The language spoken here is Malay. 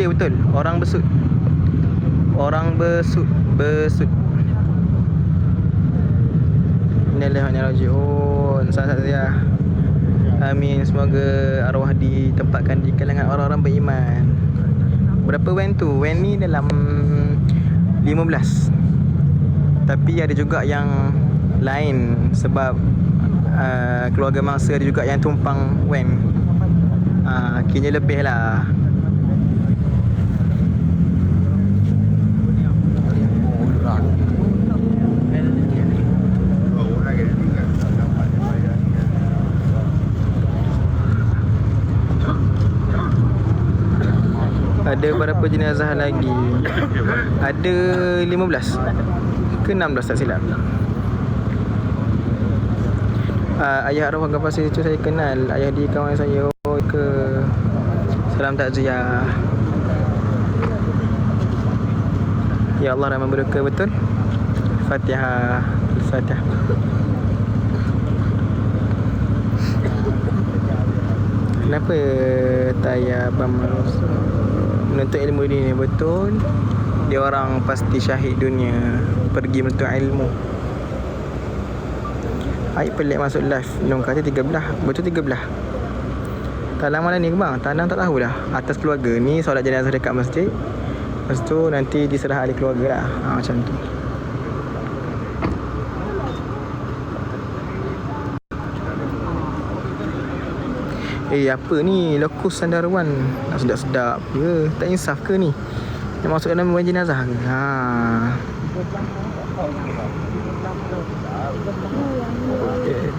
Ya betul, orang besut. Orang besut, besut. Inilah hanya rajiun. Salah satu ya. Amin. Semoga arwah ditempatkan di kalangan orang-orang beriman. Berapa wen tu? Wen ni dalam 15. Tapi ada juga yang lain sebab uh, keluarga mangsa ada juga yang tumpang wen. Uh, kini lebih lah. Ada berapa jenazah lagi? Ada 15 ke 16 tak silap. Uh, ayah arwah Gafar itu saya kenal. Ayah di kawan saya oh, ke salam takziah. Ya Allah rahmat berkah betul. Fatihah. Fatihah. Kenapa Taya Bamarus menuntut ilmu ini betul dia orang pasti syahid dunia pergi menuntut ilmu. Aik pelik masuk live Nung kata tiga belah Betul tiga belah. Talang mana ni ke bang? Tanang tak tahu dah. Atas keluarga Ni solat jenazah dekat masjid Lepas tu nanti diserah ahli keluarga lah. Ha, Macam tu Eh apa ni? Lokus Sandarwan. Nak sedap-sedap ke ya, Tak insaf ke ni? Nak masuk dalam Buat jenazah ke? Haa okay.